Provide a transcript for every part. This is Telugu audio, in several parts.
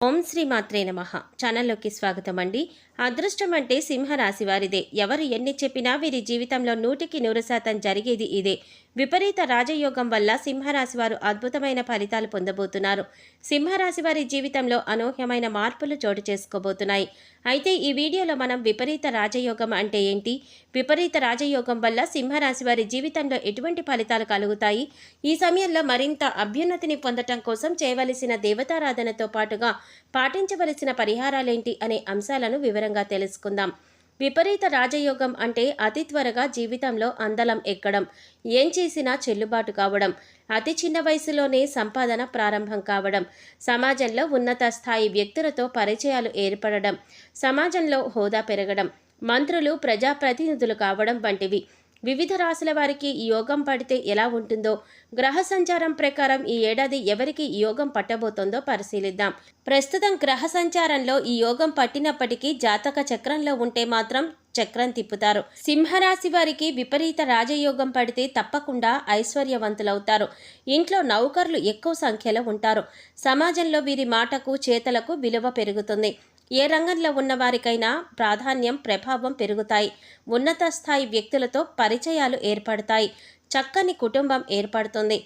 ఓం శ్రీ మాత్రే నమ. ఛానల్లోకి స్వాగతం అండి అదృష్టం అంటే సింహరాశి వారిదే ఎవరు ఎన్ని చెప్పినా వీరి జీవితంలో నూటికి నూరు శాతం జరిగేది ఇదే. విపరీత రాజయోగం వల్ల సింహరాశి వారు అద్భుతమైన ఫలితాలు పొందబోతున్నారు. సింహరాశి వారి జీవితంలో అనూహ్యమైన మార్పులు చోటు చేసుకోబోతున్నాయి. అయితే ఈ వీడియోలో మనం విపరీత రాజయోగం అంటే ఏంటి? విపరీత రాజయోగం వల్ల సింహరాశి వారి జీవితంలో ఎటువంటి ఫలితాలు కలుగుతాయి? ఈ సమయంలో మరింత అభ్యున్నతిని పొందటం కోసం చేయవలసిన దేవతారాధనతో పాటుగా పాటించవలసిన పరిహారాలేంటి అనే అంశాలను వివరంగా తెలుసుకుందాం. విపరీత రాజయోగం అంటే అతి త్వరగా జీవితంలో అందలం ఎక్కడం ఏం చేసినా చెల్లుబాటు కావడం అతి చిన్న వయసులోనే సంపాదన ప్రారంభం కావడం సమాజంలో ఉన్నత స్థాయి వ్యక్తులతో పరిచయాలు ఏర్పడడం సమాజంలో హోదా పెరగడం మంత్రులు ప్రజాప్రతినిధులు కావడం వంటివి. వివిధ రాశుల వారికి ఈ యోగం పడితే ఎలా ఉంటుందో గ్రహ సంచారం ప్రకారం ఈ ఏడాది ఎవరికి ఈ యోగం పట్టబోతోందో పరిశీలిద్దాం. ప్రస్తుతం గ్రహ సంచారంలో ఈ యోగం పట్టినప్పటికీ జాతక చక్రంలో ఉంటే మాత్రం చక్రం తిప్పుతారు. సింహరాశి వారికి విపరీత రాజయోగం పడితే తప్పకుండా ఐశ్వర్యవంతులవుతారు. ఇంట్లో నౌకర్లు ఎక్కువ సంఖ్యలో ఉంటారు. సమాజంలో వీరి మాటకు చేతలకు విలువ పెరుగుతుంది. ఏ రంగంలో ఉన్నవారికైనా ప్రాధాన్యం ప్రభావం పెరుగుతాయి. ఉన్నత స్థాయి వ్యక్తులతో పరిచయాలు ఏర్పడతాయి. చక్కని కుటుంబం ఏర్పడుతుంది.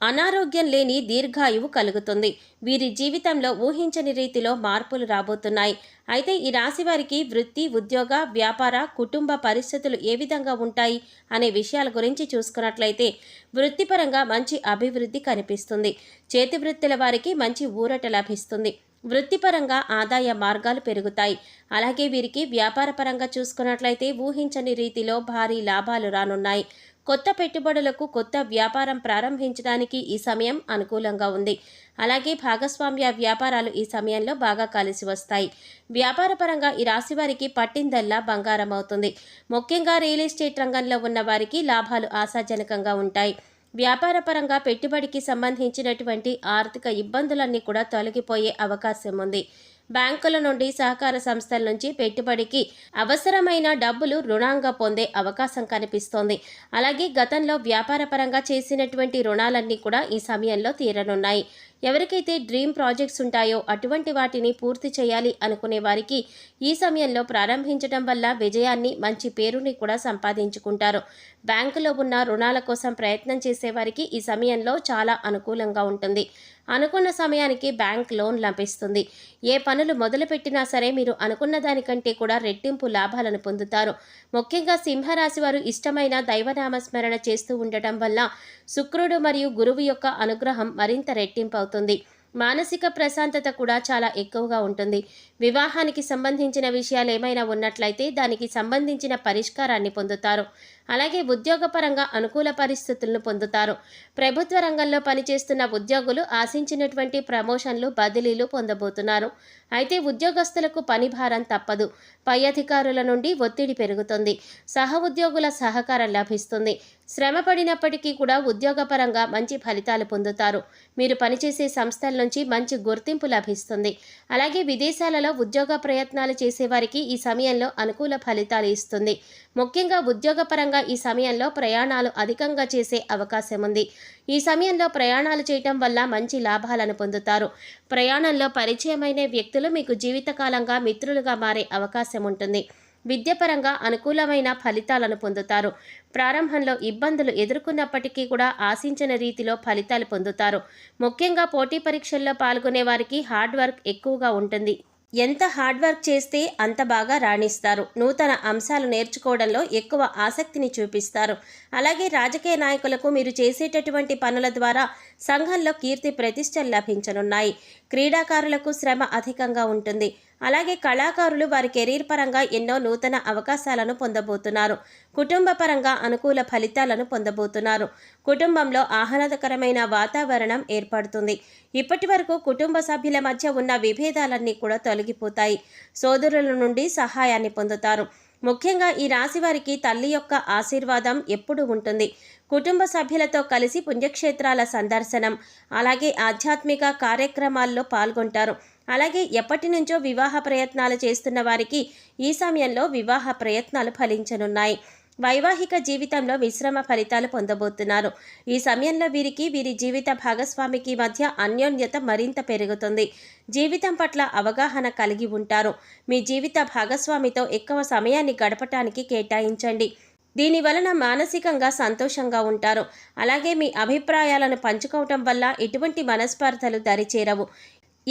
అనారోగ్యం లేని దీర్ఘాయువు కలుగుతుంది. వీరి జీవితంలో ఊహించని రీతిలో మార్పులు రాబోతున్నాయి. అయితే ఈ రాశి వారికి వృత్తి ఉద్యోగ వ్యాపార కుటుంబ పరిస్థితులు ఏ విధంగా ఉంటాయి అనే విషయాల గురించి చూసుకున్నట్లయితే వృత్తిపరంగా మంచి అభివృద్ధి కనిపిస్తుంది. చేతి వృత్తుల వారికి మంచి ఊరట లభిస్తుంది. వృత్తిపరంగా ఆదాయ మార్గాలు పెరుగుతాయి. అలాగే వీరికి వ్యాపారపరంగా చూసుకున్నట్లయితే ఊహించని రీతిలో భారీ లాభాలు రానున్నాయి. కొత్త పెట్టుబడులకు కొత్త వ్యాపారం ప్రారంభించడానికి ఈ సమయం అనుకూలంగా ఉంది. అలాగే భాగస్వామ్య వ్యాపారాలు ఈ సమయంలో బాగా కలిసి వస్తాయి. వ్యాపారపరంగా ఈ రాశి వారికి పట్టిందల్లా బంగారం అవుతుంది. ముఖ్యంగా రియల్ ఎస్టేట్ రంగంలో ఉన్న వారికి లాభాలు ఆశాజనకంగా ఉంటాయి. వ్యాపారపరంగా పెట్టుబడికి సంబంధించినటువంటి ఆర్థిక ఇబ్బందులన్నీ కూడా తొలగిపోయే అవకాశం ఉంది. బ్యాంకుల నుండి సహకార సంస్థల నుంచి పెట్టుబడికి అవసరమైన డబ్బులు రుణంగా పొందే అవకాశం కనిపిస్తోంది. అలాగే గతంలో వ్యాపారపరంగా చేసినటువంటి రుణాలన్నీ కూడా ఈ సమయంలో తీరనున్నాయి. ఎవరికైతే డ్రీమ్ ప్రాజెక్ట్స్ ఉంటాయో అటువంటి వాటిని పూర్తి చేయాలి అనుకునే వారికి ఈ సమయంలో ప్రారంభించడం వల్ల విజయాన్ని మంచి పేరుని కూడా సంపాదించుకుంటారు. బ్యాంకులో ఉన్న రుణాల కోసం ప్రయత్నం చేసేవారికి ఈ సమయంలో చాలా అనుకూలంగా ఉంటుంది. అనుకున్న సమయానికి బ్యాంక్ లోన్ లభిస్తుంది. ఏ పనులు మొదలుపెట్టినా సరే మీరు అనుకున్న దానికంటే కూడా రెట్టింపు లాభాలను పొందుతారు. ముఖ్యంగా సింహరాశి వారు ఇష్టమైన దైవనామస్మరణ చేస్తూ ఉండటం వల్ల శుక్రుడు మరియు గురువు యొక్క అనుగ్రహం మరింత రెట్టింపు అవుతుంది. మానసిక ప్రశాంతత కూడా చాలా ఎక్కువగా ఉంటుంది. వివాహానికి సంబంధించిన విషయాలు ఏమైనా ఉన్నట్లయితే దానికి సంబంధించిన పరిష్కారాన్ని పొందుతారు. అలాగే ఉద్యోగపరంగా అనుకూల పరిస్థితులను పొందుతారు. ప్రభుత్వ రంగంలో పనిచేస్తున్న ఉద్యోగులు ఆశించినటువంటి ప్రమోషన్లు బదిలీలు పొందబోతున్నారు. అయితే ఉద్యోగస్తులకు పని భారం తప్పదు. పై అధికారుల నుండి ఒత్తిడి పెరుగుతుంది. సహ ఉద్యోగుల సహకారం లభిస్తుంది. శ్రమ పడినప్పటికీ కూడా ఉద్యోగపరంగా మంచి ఫలితాలు పొందుతారు. మీరు పనిచేసే సంస్థల నుంచి మంచి గుర్తింపు లభిస్తుంది. అలాగే విదేశాలలో ఉద్యోగ ప్రయత్నాలు చేసేవారికి ఈ సమయంలో అనుకూల ఫలితాలు ఇస్తుంది. ముఖ్యంగా ఉద్యోగపరంగా ఈ సమయంలో ప్రయాణాలు అధికంగా చేసే అవకాశం ఉంది ఈ సమయంలో ప్రయాణాలు చేయటం వల్ల మంచి లాభాలను పొందుతారు. ప్రయాణంలో పరిచయమైన వ్యక్తులు మీకు జీవితకాలంగా మిత్రులుగా మారే అవకాశం ఉంటుంది విద్యపరంగా అనుకూలమైన ఫలితాలను పొందుతారు. ప్రారంభంలో ఇబ్బందులు ఎదుర్కొన్నప్పటికీ కూడా ఆశించిన రీతిలో ఫలితాలు పొందుతారు. ముఖ్యంగా పోటీ పరీక్షల్లో పాల్గొనే వారికి హార్డ్ వర్క్ ఎక్కువగా ఉంటుంది. ఎంత హార్డ్ వర్క్ చేస్తే అంత బాగా రాణిస్తారు. నూతన అంశాలు నేర్చుకోవడంలో ఎక్కువ ఆసక్తిని చూపిస్తారు. అలాగే రాజకీయ నాయకులకు మీరు చేసేటటువంటి పనుల ద్వారా సంఘంలో కీర్తి ప్రతిష్టలు లభించనున్నాయి. క్రీడాకారులకు శ్రమ అధికంగా ఉంటుంది. అలాగే కళాకారులు వారి కెరీర్ పరంగా ఎన్నో నూతన అవకాశాలను పొందబోతున్నారు. కుటుంబ పరంగా అనుకూల ఫలితాలను పొందబోతున్నారు. కుటుంబంలో ఆహ్లాదకరమైన వాతావరణం ఏర్పడుతుంది. ఇప్పటి వరకు కుటుంబ సభ్యుల మధ్య ఉన్న విభేదాలన్నీ కూడా తొలగిపోతాయి. సోదరుల నుండి సహాయాన్ని పొందుతారు. ముఖ్యంగా ఈ రాశి వారికి తల్లి యొక్క ఆశీర్వాదం ఎప్పుడు ఉంటుంది. కుటుంబ సభ్యులతో కలిసి పుణ్యక్షేత్రాల సందర్శనం అలాగే ఆధ్యాత్మిక కార్యక్రమాల్లో పాల్గొంటారు. అలాగే ఎప్పటి నుంచో వివాహ ప్రయత్నాలు చేస్తున్న వారికి ఈ సమయంలో వివాహ ప్రయత్నాలు ఫలించనున్నాయి. వైవాహిక జీవితంలో మిశ్రమ ఫలితాలు పొందబోతున్నారు. ఈ సమయంలో వీరికి వీరి జీవిత భాగస్వామికి మధ్య అన్యోన్యత మరింత పెరుగుతుంది. జీవితం పట్ల అవగాహన కలిగి ఉంటారు. మీ జీవిత భాగస్వామితో ఎక్కువ సమయాన్ని గడపటానికి కేటాయించండి. దీని వలన మానసికంగా సంతోషంగా ఉంటారు. అలాగే మీ అభిప్రాయాలను పంచుకోవటం వల్ల ఎటువంటి మనస్పర్ధలు దరిచేరవు.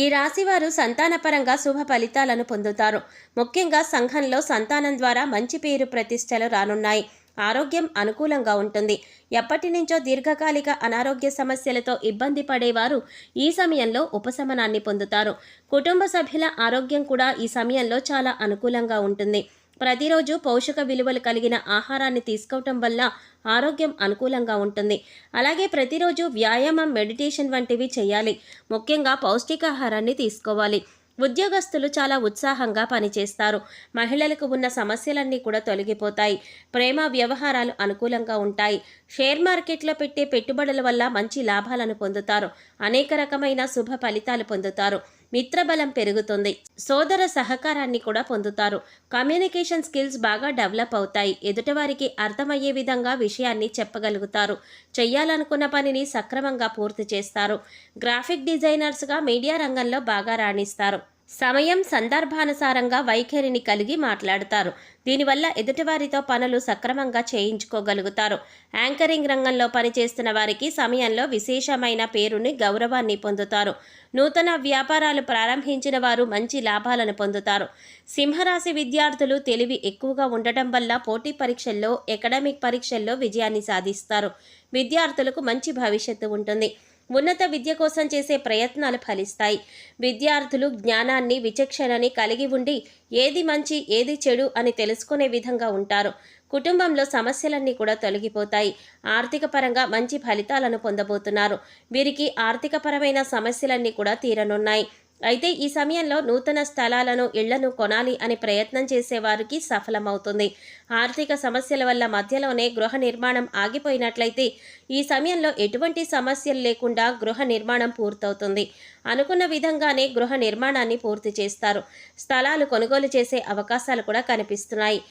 ఈ రాశివారు సంతానపరంగా శుభ ఫలితాలను పొందుతారు. ముఖ్యంగా సంఘంలో సంతానం ద్వారా మంచి పేరు ప్రతిష్టలు రానున్నాయి. ఆరోగ్యం అనుకూలంగా ఉంటుంది. ఎప్పటి నుంచో దీర్ఘకాలిక అనారోగ్య సమస్యలతో ఇబ్బంది పడేవారు ఈ సమయంలో ఉపశమనాన్ని పొందుతారు. కుటుంబ సభ్యుల ఆరోగ్యం కూడా ఈ సమయంలో చాలా అనుకూలంగా ఉంటుంది. ప్రతిరోజు పోషక విలువలు కలిగిన ఆహారాన్ని తీసుకోవటం వల్ల ఆరోగ్యం అనుకూలంగా ఉంటుంది. అలాగే ప్రతిరోజు వ్యాయామం మెడిటేషన్ వంటివి చేయాలి. ముఖ్యంగా పౌష్టికాహారాన్ని తీసుకోవాలి. ఉద్యోగస్తులు చాలా ఉత్సాహంగా పనిచేస్తారు. మహిళలకు ఉన్న సమస్యలన్నీ కూడా తొలగిపోతాయి. ప్రేమ వ్యవహారాలు అనుకూలంగా ఉంటాయి. షేర్ మార్కెట్లో పెట్టే పెట్టుబడుల వల్ల మంచి లాభాలను పొందుతారు. అనేక రకమైన శుభ ఫలితాలు పొందుతారు. మిత్రబలం పెరుగుతుంది. సోదర సహకారాన్ని కూడా పొందుతారు. కమ్యూనికేషన్ స్కిల్స్ బాగా డెవలప్ అవుతాయి. ఎదుటివారికి అర్థమయ్యే విధంగా విషయాన్ని చెప్పగలుగుతారు. చెయ్యాలనుకున్న పనిని సక్రమంగా పూర్తి చేస్తారు. గ్రాఫిక్ డిజైనర్స్గా మీడియా రంగంలో బాగా రాణిస్తారు. సమయం సందర్భానుసారంగా వైఖరిని కలిగి మాట్లాడతారు. దీనివల్ల ఎదుటివారితో పనులు సక్రమంగా చేయించుకోగలుగుతారు. యాంకరింగ్ రంగంలో పనిచేస్తున్న వారికి సమయంలో విశేషమైన పేరుని గౌరవాన్ని పొందుతారు. నూతన వ్యాపారాలు ప్రారంభించిన వారు మంచి లాభాలను పొందుతారు. సింహరాశి విద్యార్థులు తెలివి ఎక్కువగా ఉండటం వల్ల పోటీ పరీక్షల్లో ఎకడమిక్ పరీక్షల్లో విజయాన్ని సాధిస్తారు. విద్యార్థులకు మంచి భవిష్యత్తు ఉంటుంది. ఉన్నత విద్య కోసం చేసే ప్రయత్నాలు ఫలిస్తాయి. విద్యార్థులు జ్ఞానాన్ని విచక్షణని కలిగి ఉండి ఏది మంచి ఏది చెడు అని తెలుసుకునే విధంగా ఉంటారు. కుటుంబంలో సమస్యలన్నీ కూడా తొలగిపోతాయి. ఆర్థిక పరంగా మంచి ఫలితాలను పొందబోతున్నారు. వీరికి ఆర్థికపరమైన సమస్యలన్నీ కూడా తీరనున్నాయి. అయితే ఈ సమయంలో నూతన స్థలాలను ఇళ్ళను కొనాలి అనే ప్రయత్నం చేసేవారికి సఫలమవుతుంది. ఆర్థిక సమస్యల వల్ల మధ్యలోనే గృహ నిర్మాణం ఆగిపోయినట్లయితే ఈ సమయంలో ఎటువంటి సమస్యలు లేకుండా గృహ నిర్మాణం పూర్తవుతుంది. అనుకున్న విధంగానే గృహ నిర్మాణాన్ని పూర్తి చేస్తారు. స్థలాలు కొనుగోలు చేసే అవకాశాలు కూడా కనిపిస్తున్నాయి.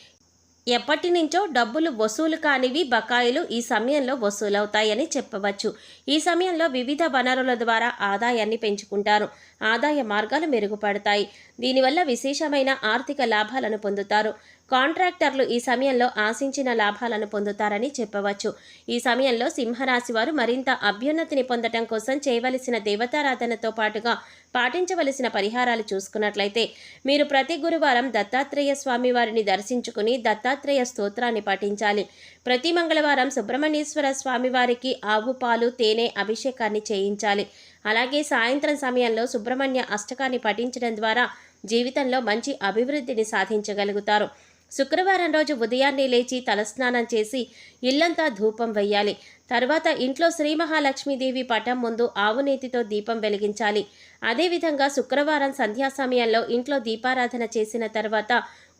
ఎప్పటి నుంచో డబ్బులు వసూలు కానివి బకాయిలు ఈ సమయంలో వసూలవుతాయని చెప్పవచ్చు. ఈ సమయంలో వివిధ వనరుల ద్వారా ఆదాయాన్ని పెంచుకుంటారు. ఆదాయ మార్గాలు మెరుగుపడతాయి. దీనివల్ల విశేషమైన ఆర్థిక లాభాలను పొందుతారు. కాంట్రాక్టర్లు ఈ సమయంలో ఆశించిన లాభాలను పొందుతారని చెప్పవచ్చు. ఈ సమయంలో సింహరాశి వారు మరింత అభ్యున్నతిని పొందటం కోసం చేయవలసిన దేవతారాధనతో పాటుగా పాటించవలసిన పరిహారాలు చూసుకున్నట్లయితే మీరు ప్రతి గురువారం దత్తాత్రేయ స్వామి వారిని దర్శించుకుని దత్తాత్రేయ స్తోత్రాన్ని పఠించాలి. ప్రతి మంగళవారం సుబ్రహ్మణ్యేశ్వర స్వామి వారికి ఆవు పాలు తేనె అభిషేకాన్ని చేయించాలి. అలాగే సాయంత్రం సమయంలో సుబ్రహ్మణ్య అష్టకాన్ని పఠించడం ద్వారా జీవితంలో మంచి అభివృద్ధిని సాధించగలుగుతారు. శుక్రవారం రోజు ఉదయాన్నే లేచి తలస్నానం చేసి ఇల్లంతా ధూపం వెయ్యాలి తర్వాత ఇంట్లో శ్రీ మహాలక్ష్మీదేవి పటం ముందు ఆవునేతితో దీపం వెలిగించాలి. అదేవిధంగా శుక్రవారం సంధ్యా సమయంలో ఇంట్లో దీపారాధన చేసిన తర్వాత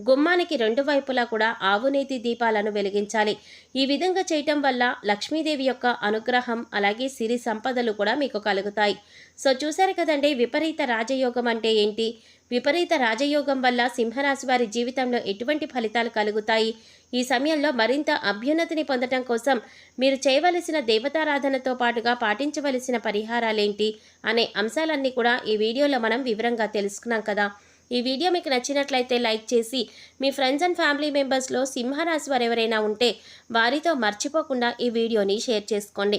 గుమ్మానికి రెండు వైపులా కూడా ఆవునేతి దీపాలను వెలిగించాలి. ఈ విధంగా చేయటం వల్ల లక్ష్మీదేవి యొక్క అనుగ్రహం అలాగే సిరి సంపదలు కూడా మీకు కలుగుతాయి. సో చూశారు కదండి విపరీత రాజయోగం అంటే ఏంటి? విపరీత రాజయోగం వల్ల సింహరాశి వారి జీవితంలో ఎటువంటి ఫలితాలు కలుగుతాయి? ఈ సమయంలో మరింత అభ్యున్నతిని పొందటం కోసం మీరు చేయవలసిన దేవతారాధనతో పాటుగా పాటించవలసిన పరిహారాలేంటి అనే అంశాలన్నీ కూడా ఈ వీడియోలో మనం వివరంగా తెలుసుకున్నాం కదా. ఈ వీడియో మీకు నచ్చినట్లయితే లైక్ చేసి మీ ఫ్రెండ్స్ అండ్ ఫ్యామిలీ మెంబర్స్లో సింహరాశి వారు ఎవరైనా ఉంటే వారితో మర్చిపోకుండా ఈ వీడియోని షేర్ చేసుకోండి.